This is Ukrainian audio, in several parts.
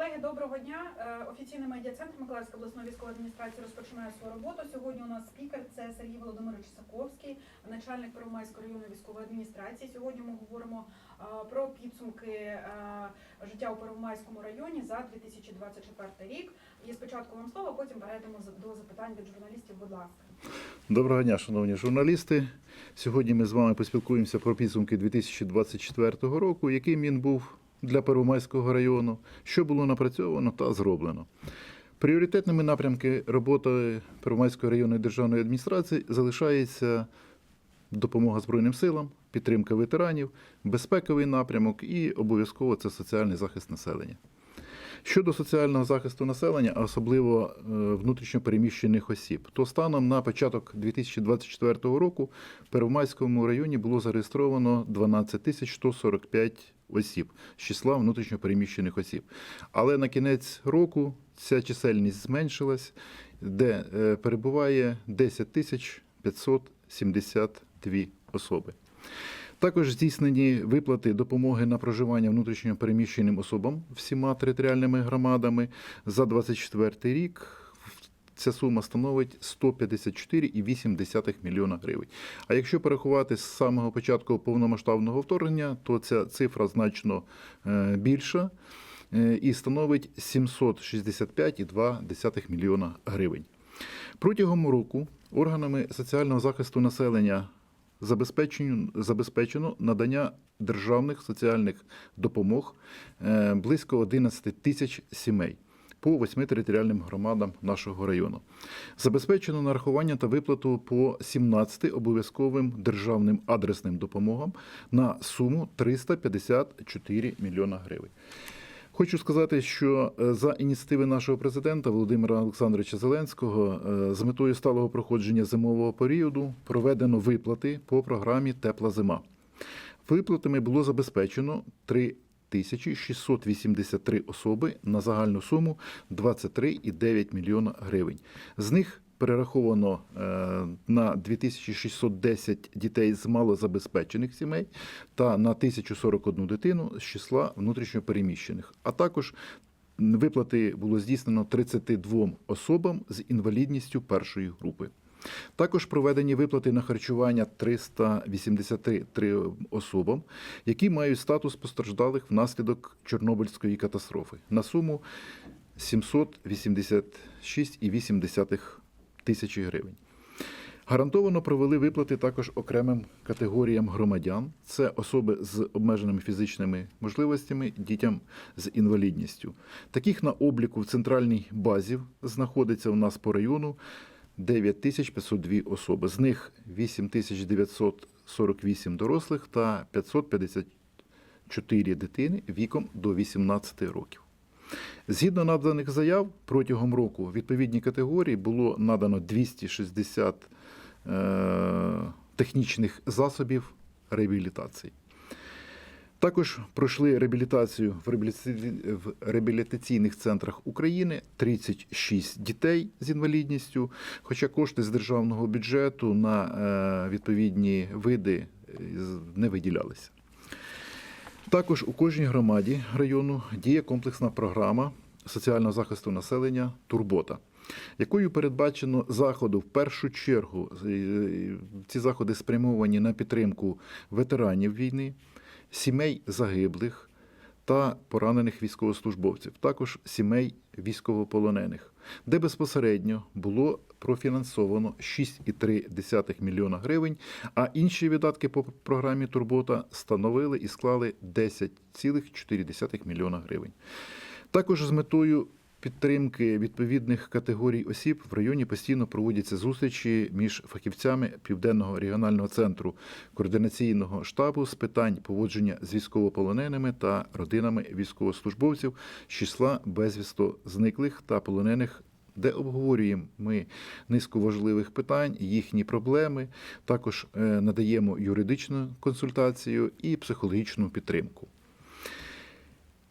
Колеги, доброго дня. Е, Офіційний медіа-центр Миколаївської обласної військової адміністрації розпочинає свою роботу. Сьогодні у нас спікер це Сергій Володимирович Саковський, начальник Первомайської районної військової адміністрації. Сьогодні ми говоримо е, про підсумки е, життя у Первомайському районі за 2024 рік. І спочатку вам слово, потім перейдемо до запитань від журналістів. Будь ласка. Доброго дня, шановні журналісти. Сьогодні ми з вами поспілкуємося про підсумки 2024 року, яким він був для Первомайського району, що було напрацьовано та зроблено. Пріоритетними напрямки роботи Первомайської районної державної адміністрації залишається допомога Збройним силам, підтримка ветеранів, безпековий напрямок і обов'язково це соціальний захист населення. Щодо соціального захисту населення, особливо е, внутрішньо переміщених осіб, то станом на початок 2024 року в Первомайському районі було зареєстровано 12 тисяч 145 осіб з числа внутрішньо переміщених осіб. Але на кінець року ця чисельність зменшилась, де е, перебуває 10 тисяч 572 особи. Також здійснені виплати допомоги на проживання внутрішньо переміщеним особам всіма територіальними громадами за 24 рік. Ця сума становить 154,8 мільйона гривень. А якщо порахувати з самого початку повномасштабного вторгнення, то ця цифра значно е, більша е, і становить 765,2 мільйона гривень. Протягом року органами соціального захисту населення забезпечено, забезпечено надання державних соціальних допомог е, близько 11 тисяч сімей по восьми територіальним громадам нашого району. Забезпечено нарахування та виплату по 17 обов'язковим державним адресним допомогам на суму 354 мільйона гривень. Хочу сказати, що е, за ініціативи нашого президента Володимира Олександровича Зеленського е, з метою сталого проходження зимового періоду проведено виплати по програмі Тепла зима. Виплатами було забезпечено 3 тисячі 683 особи на загальну суму 23,9 мільйона гривень. З них перераховано е, на 2610 дітей з малозабезпечених сімей та на 1041 дитину з числа внутрішньопереміщених. А також виплати було здійснено 32 особам з інвалідністю першої групи. Також проведені виплати на харчування 383 особам, які мають статус постраждалих внаслідок Чорнобильської катастрофи на суму 786,8 тисячі гривень. Гарантовано провели виплати також окремим категоріям громадян: це особи з обмеженими фізичними можливостями, дітям з інвалідністю. Таких на обліку в центральній базі знаходиться у нас по району 9502 особи. З них 8948 дорослих та 554 дитини віком до 18 років. Згідно наданих заяв, протягом року відповідній категорії було надано 260 е, технічних засобів реабілітації. Також пройшли реабілітацію в реабілітаці- в реабілітаційних центрах України 36 дітей з інвалідністю, хоча кошти з державного бюджету на е, відповідні види е, не виділялися. Також у кожній громаді району діє комплексна програма соціального захисту населення Турбота, якою передбачено заходи в першу чергу. е, Ці заходи спрямовані на підтримку ветеранів війни, сімей загиблих та поранених військовослужбовців, також сімей військовополонених, де безпосередньо було профінансовано 6,3 мільйона гривень, а інші видатки по програмі Турбота становили і склали 10,4 мільйона гривень. Також з метою підтримки відповідних категорій осіб в районі постійно проводяться зустрічі між фахівцями Південного регіонального центру координаційного штабу з питань поводження з військовополоненими та родинами військовослужбовців з числа безвісто зниклих та полонених. Де обговорюємо ми низку важливих питань, їхні проблеми, також е, надаємо юридичну консультацію і психологічну підтримку.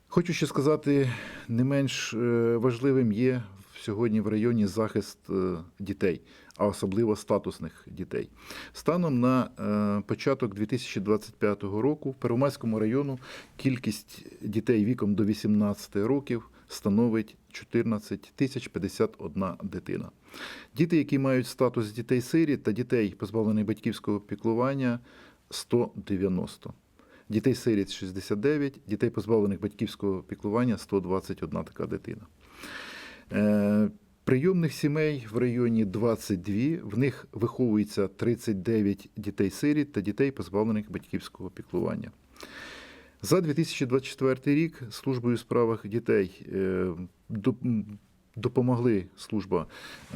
Хочу ще сказати, не менш е, важливим є сьогодні в районі захист е, дітей, а особливо статусних дітей. Станом на початок 2025 року в Первомайському району кількість дітей віком до 18 років становить 14 тисяч 51 дитина. Діти, які мають статус дітей-сиріт та дітей, позбавлених батьківського піклування, 190. Дітей сиріт 69, дітей позбавлених батьківського піклування 121 така дитина. Е, Прийомних сімей в районі 22, в них виховується 39 дітей-сиріт та дітей, позбавлених батьківського піклування. За 2024 рік службою у справах дітей е, допомогли служба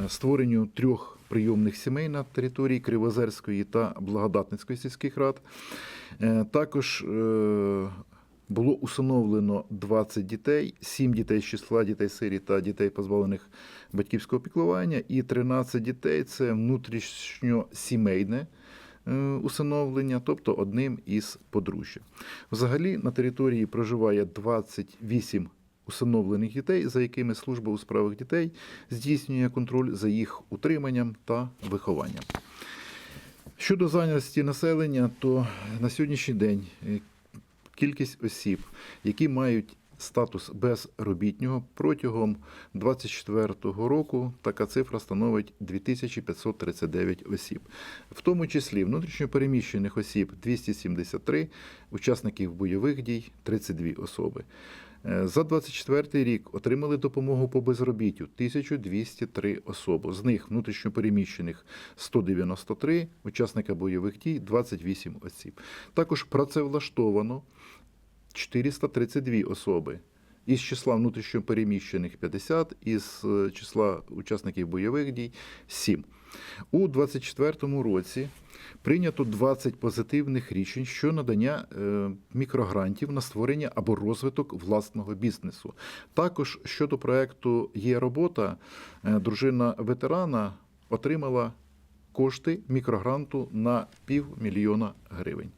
е, створенню трьох прийомних сімей на території Кривозерської та Благодатницької сільських рад. Е, Також е, було усиновлено 20 дітей, 7 дітей з числа дітей сирі та дітей, позбавлених батьківського піклування, і 13 дітей це внутрішньосімейне усиновлення, тобто одним із подружжя. Взагалі на території проживає 28 усиновлених дітей, за якими служба у справах дітей здійснює контроль за їх утриманням та вихованням. Щодо зайнятості населення, то на сьогоднішній день е, кількість осіб, які мають статус безробітнього протягом 2024 року, така цифра становить 2539 осіб, в тому числі внутрішньопереміщених осіб 273, учасників бойових дій 32 особи. Е, За 24 рік отримали допомогу по безробіттю 1203 особи. З них внутрішньопереміщених 193, учасника бойових дій 28 осіб. Також працевлаштовано 432 особи. Із числа внутрішньопереміщених 50, із е, числа учасників бойових дій 7. У 2024 році прийнято 20 позитивних рішень щодо надання е, мікрогрантів на створення або розвиток власного бізнесу. Також щодо проекту Є робота, е, дружина ветерана отримала кошти мікрогранту на півмільйона гривень.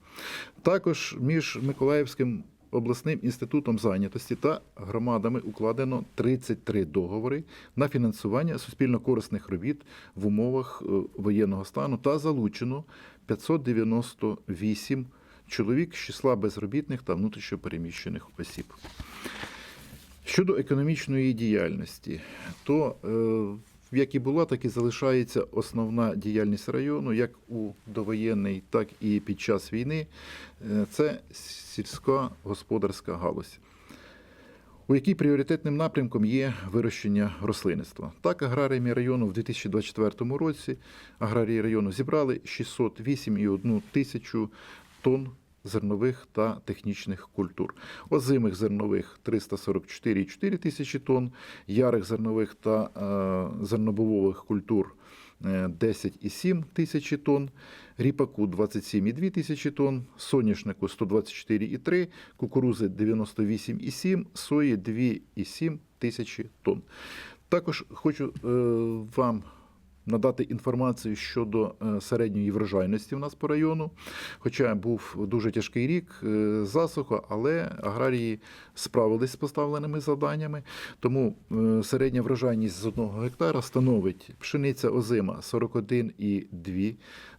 Також між Миколаївським обласним інститутом зайнятості та громадами укладено 33 договори на фінансування суспільно-корисних робіт в умовах е, воєнного стану та залучено 598 чоловік з числа безробітних та внутрішньопереміщених осіб. Щодо економічної діяльності, то е, як і була, так і залишається основна діяльність району, як у довоєнний, так і під час війни. Е, Це сільська господарська галузь, у якій пріоритетним напрямком є вирощення рослинництва. Так, аграріями району в 2024 році аграрії району зібрали 608,1 тисячу тонн зернових та технічних культур. Озимих зернових 344,4 тисячі тонн, ярих зернових та е, зернобовових культур е, 10,7 тисячі тонн, ріпаку 27,2 тисячі тонн, соняшнику 124,3, кукурузи 98,7, сої 2,7 тисячі тонн. Також хочу е, вам надати інформацію щодо е, середньої врожайності в нас по району. Хоча був дуже тяжкий рік, е, засуха, але аграрії справились з поставленими завданнями. Тому е, середня врожайність з одного гектара становить пшениця озима 41,2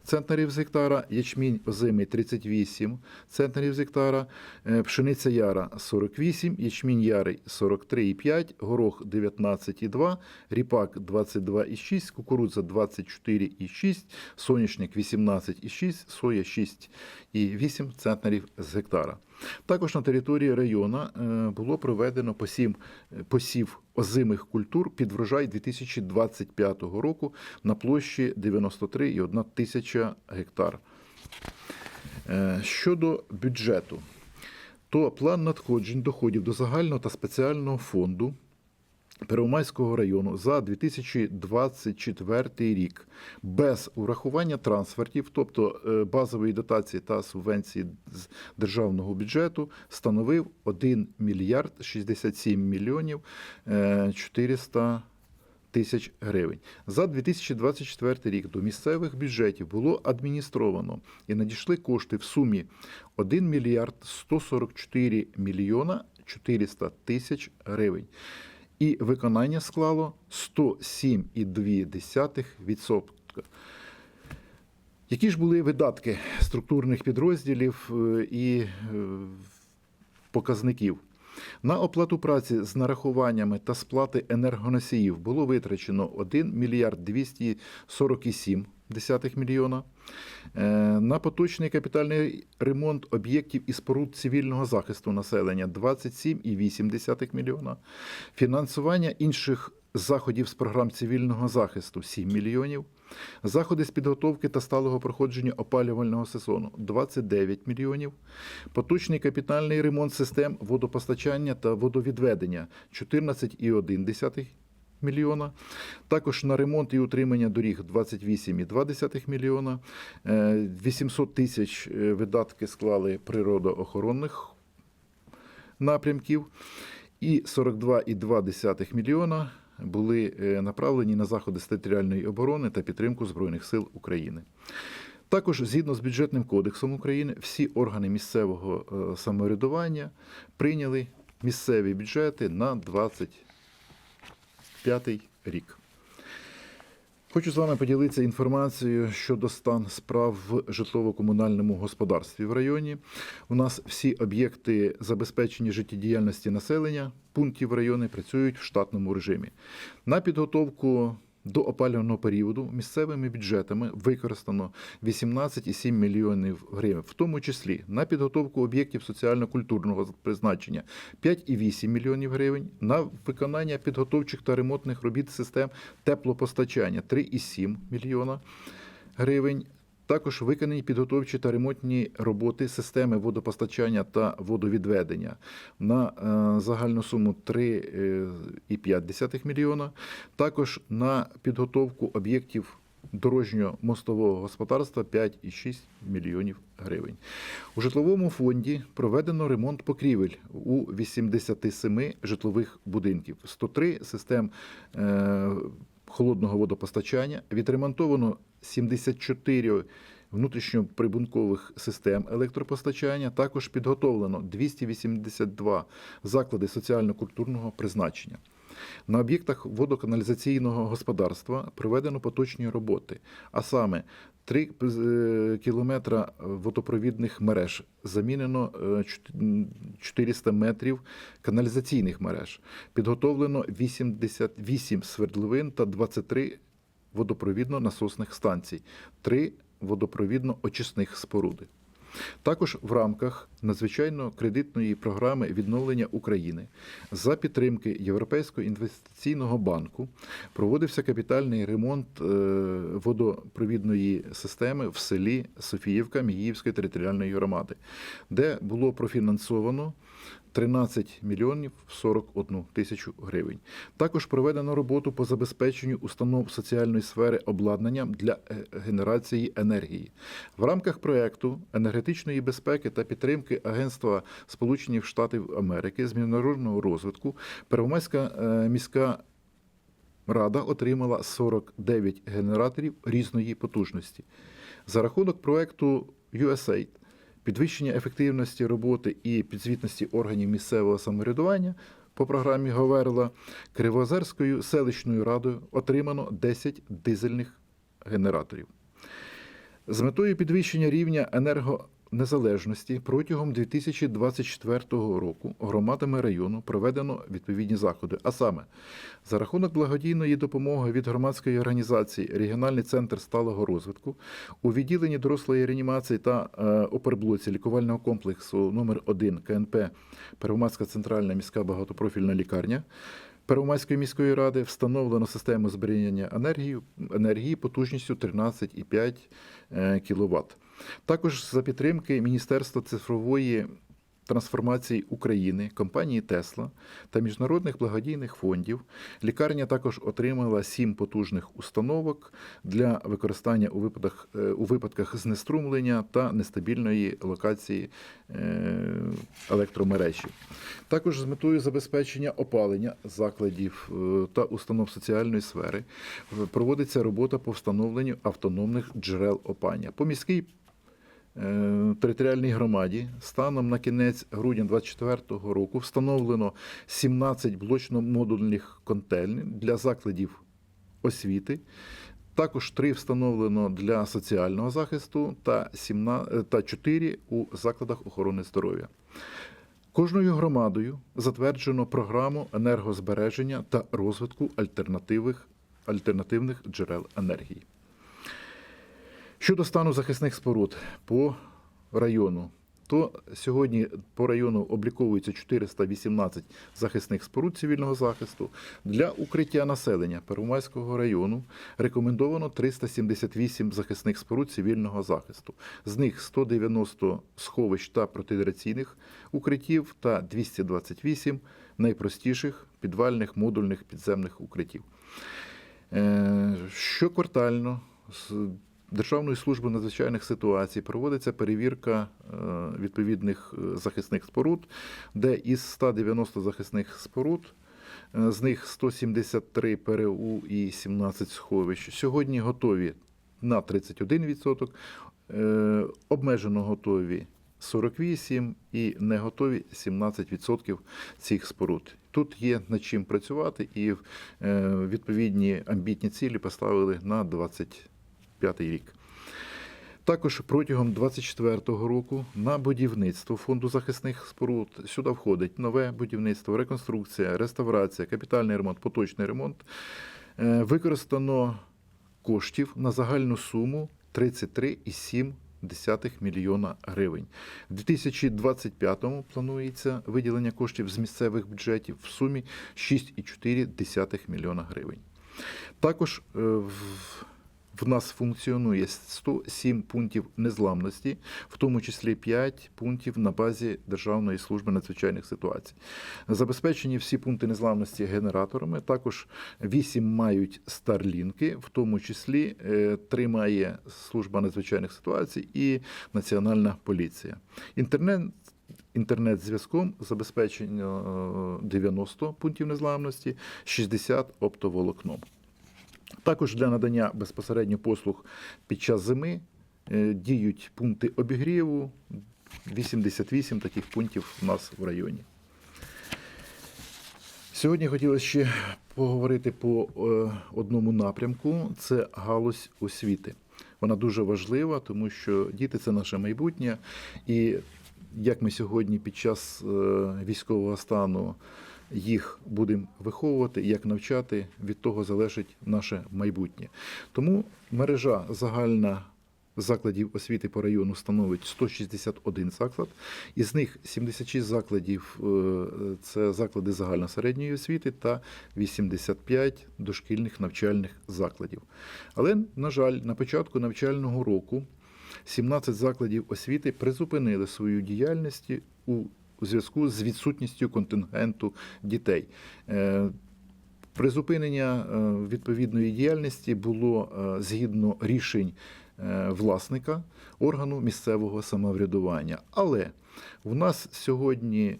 центнерів з гектара, ячмінь озимий 38 центнерів з гектара, е, пшениця яра 48, ячмінь ярий 43,5, горох 19,2, ріпак 22,6, кукурудза 24,6, соняшник 18,6, соя 6,8 центнерів з гектара. Також на території району е, було проведено посів, посів озимих культур під врожай 2025 року на площі 93,1 тисяча гектар. Е, Щодо бюджету, то план надходжень доходів до загального та спеціального фонду Первомайського району за 2024 рік без урахування трансфертів, тобто е, базової дотації та субвенції з державного бюджету, становив 1 мільярд 67 мільйонів е, 400 тисяч гривень. За 2024 рік до місцевих бюджетів було адміністровано і надійшли кошти в сумі 1 мільярд 144 мільйона 400 тисяч гривень. І виконання склало 107,2%. Які ж були видатки структурних підрозділів е, і е, показників? На оплату праці з нарахуваннями та сплати енергоносіїв було витрачено 1 мільярд 247 десятих мільйона. Е, На поточний капітальний ремонт об'єктів і споруд цивільного захисту населення 27,8 мільйона. Фінансування інших заходів з програм цивільного захисту 7 мільйонів. Заходи з підготовки та сталого проходження опалювального сезону 29 мільйонів. Поточний капітальний ремонт систем водопостачання та водовідведення 14,1 мільйона. Також на ремонт і утримання доріг 28,2 мільйона. Е, 800 тисяч е, видатки склали природоохоронних напрямків. І 42,2 мільйона були е, направлені на заходи з територіальної оборони та підтримку Збройних сил України. Також, згідно з бюджетним кодексом України, всі органи місцевого е, самоврядування прийняли місцеві бюджети на 2025 рік. Хочу з вами поділитися інформацією щодо стан справ в житлово-комунальному господарстві в районі. У нас всі об'єкти забезпечення життєдіяльності населення пунктів району працюють в штатному режимі. На підготовку до опалювального періоду місцевими бюджетами використано 18,7 мільйонів гривень, в тому числі на підготовку об'єктів соціально-культурного призначення 5,8 мільйонів гривень, на виконання підготовчих та ремонтних робіт систем теплопостачання 3,7 мільйона гривень. Також виконані підготовчі та ремонтні роботи системи водопостачання та водовідведення на е, загальну суму 3,5 мільйона. Також на підготовку об'єктів дорожньо-мостового господарства 5,6 мільйонів гривень. У житловому фонді проведено ремонт покрівель у 87 житлових будинків, 103 систем е, холодного водопостачання, відремонтовано 74 внутрішньоприбункових систем електропостачання. Також підготовлено 282 заклади соціально-культурного призначення. На об'єктах водоканалізаційного господарства проведено поточні роботи, а саме 3 кілометра водопровідних мереж замінено е, 400 метрів каналізаційних мереж. Підготовлено 88 свердловин та 23 водопровідно-насосних станцій, 3 водопровідно-очисних споруди. Також в рамках надзвичайно кредитної програми відновлення України за підтримки Європейського інвестиційного банку проводився капітальний ремонт е, водопровідної системи в селі Софіївка Мігіївської територіальної громади, де було профінансовано 13 мільйонів 41 тисячу гривень. Також проведено роботу по забезпеченню установ соціальної сфери обладнанням для е, генерації енергії. В рамках проекту енергетичної безпеки та підтримки Агентства Сполучених Штатів Америки з міжнародного розвитку Первомайська е, міська рада отримала 49 генераторів різної потужності. За рахунок проекту USAID підвищення ефективності роботи і підзвітності органів місцевого самоврядування по програмі Говерла Кривозерською селищною радою отримано 10 дизельних генераторів. З метою підвищення рівня енергонезалежності протягом 2024 року громадами району проведено відповідні заходи. А саме, за рахунок благодійної допомоги від громадської організації Регіональний центр сталого розвитку у відділенні дорослої реанімації та е, оперблоці лікувального комплексу номер 1 КНП Первомайська центральна міська багатопрофільна лікарня. Первомайської міської ради встановлено систему зберігання енергії, енергії потужністю 13,5 кВт. Також за підтримки Міністерства цифрової трансформації України, компанії Тесла та міжнародних благодійних фондів лікарня також отримала сім потужних установок для використання у випадках, е, у випадках знеструмлення та нестабільної локації е, електромережі. Також з метою забезпечення опалення закладів е, та установ соціальної сфери проводиться робота по встановленню автономних джерел опалення. По міській територіальній громаді станом на кінець грудня 2024 року встановлено 17 блочно-модульних котельень для закладів освіти. Також три встановлено для соціального захисту та 17, та 4 у закладах охорони здоров'я. Кожною громадою затверджено програму енергозбереження та розвитку альтернативних джерел енергії. Щодо стану захисних споруд по району, то сьогодні по району обліковується 418 захисних споруд цивільного захисту. Для укриття населення Первомайського району рекомендовано 378 захисних споруд цивільного захисту. З них 190 сховищ та протираційних укриттів та 228 найпростіших підвальних модульних підземних укриттів. Е, Щоквартально Державної служби надзвичайних ситуацій проводиться перевірка е, відповідних е, захисних споруд, де із 190 захисних споруд, е, з них 173 ПРУ і 17 сховищ, сьогодні готові на 31%, е, обмежено готові 48 і не готові 17% цих споруд. Тут є над чим працювати, і відповідні амбітні цілі поставили на 25 рік. Також протягом 24-го року на будівництво фонду захисних споруд сюди входить нове будівництво, реконструкція, реставрація, капітальний ремонт, поточний ремонт. Е, Використано коштів на загальну суму 33,7 мільйона гривень. В 2025-му планується виділення коштів з місцевих бюджетів в сумі 6,4 мільйона гривень. Також е, в в нас функціонує 107 пунктів незламності, в тому числі 5 пунктів на базі Державної служби надзвичайних ситуацій. Забезпечені всі пункти незламності генераторами. Також 8 мають старлінки, в тому числі 3 має служба надзвичайних ситуацій і Національна поліція. Інтернет Інтернет-зв'язком забезпечено е, 90 пунктів незламності, 60 оптоволокном. Також для надання безпосередньо послуг під час зими е, діють пункти обігріву. 88 таких пунктів у нас в районі. Сьогодні хотілося ще поговорити по е, одному напрямку: це галузь освіти. Вона дуже важлива, тому що діти це наше майбутнє. І як ми сьогодні під час е, військового стану їх будемо виховувати, як навчати, від того залежить наше майбутнє. Тому мережа загальна закладів освіти по району становить 161 заклад, із них 76 закладів е, це заклади загальносередньої освіти та 85 дошкільних навчальних закладів. Але, на жаль, на початку навчального року 17 закладів освіти призупинили свою діяльність у у зв'язку з відсутністю контингенту дітей. Е, Призупинення е, відповідної діяльності було е, згідно рішень власника органу місцевого самоврядування. Але в нас сьогодні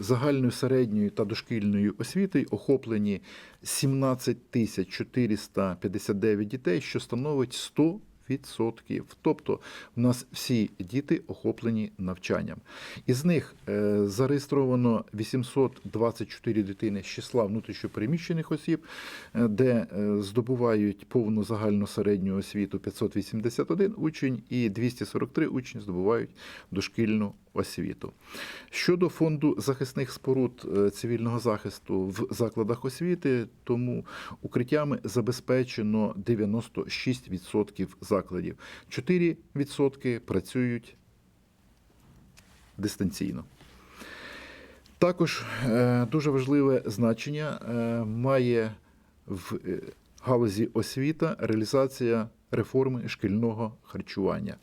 загальною середньою та дошкільною освітою охоплені 17 тисяч 459 дітей, що становить 100 Відсотків. Тобто в нас всі діти охоплені навчанням. Із них е, зареєстровано 824 дитини з числа внутрішньопереміщених осіб, е, де е, здобувають повну загальну середню освіту 581 учень і 243 учні здобувають дошкільну. Щодо фонду захисних споруд е, цивільного захисту в закладах освіти, тому укриттями забезпечено 96% закладів. 4% працюють дистанційно. Також е, дуже важливе значення е, має в галузі освіта реалізація реформи шкільного харчування,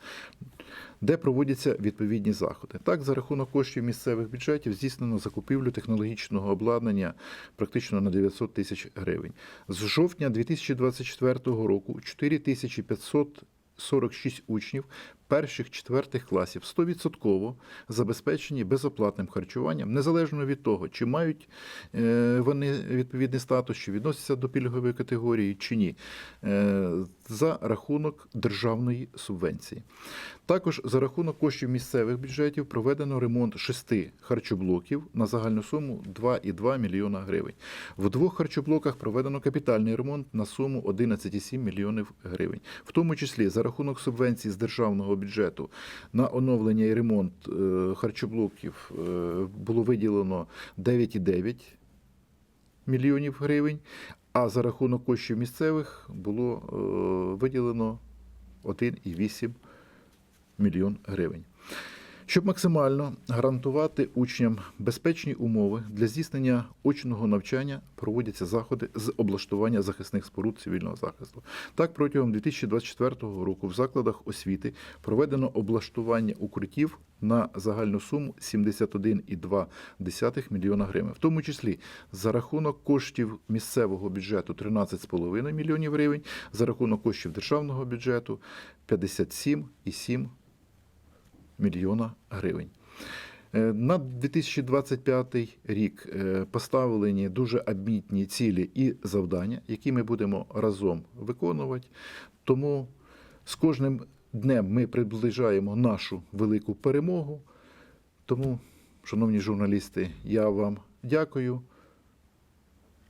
де проводяться відповідні заходи. Так, за рахунок коштів місцевих бюджетів здійснено закупівлю технологічного обладнання практично на 900 тисяч гривень. З жовтня 2024 року 4500 46 учнів перших четвертих класів 100% забезпечені безоплатним харчуванням, незалежно від того, чи мають е, вони відповідний статус, чи відносяться до пільгової категорії, чи ні. Е, за рахунок державної субвенції. Також за рахунок коштів місцевих бюджетів проведено ремонт шести харчоблоків на загальну суму 2,2 мільйона гривень. В двох харчоблоках проведено капітальний ремонт на суму 11,7 мільйонів гривень, в тому числі за рахунок субвенцій з державного бюджету на оновлення і ремонт е, харчоблоків е, було виділено 9,9 мільйонів гривень, а за рахунок коштів місцевих було е, виділено 1,8 мільйон гривень. Щоб максимально гарантувати учням безпечні умови для здійснення очного навчання, проводяться заходи з облаштування захисних споруд цивільного захисту. Так, протягом 2024 року в закладах освіти проведено облаштування укриттів на загальну суму 71,2 мільйона гривень, в тому числі за рахунок коштів місцевого бюджету 13,5 мільйонів гривень, за рахунок коштів державного бюджету 57,7 мільйона гривень. Е, На 2025 рік е, поставлені дуже амбітні цілі і завдання, які ми будемо разом виконувати. Тому з кожним днем ми приближаємо нашу велику перемогу. Тому, шановні журналісти, я вам дякую.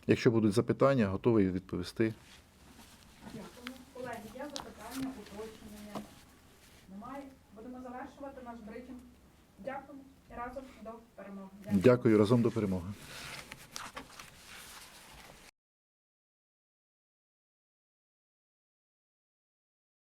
Якщо будуть запитання, готовий відповісти. Дякуємо. Колеги, є запитання, уточнення? Немає? Будемо завершувати наш брифінг. Дякуємо і разом перемоги. Дякую разом до перемоги.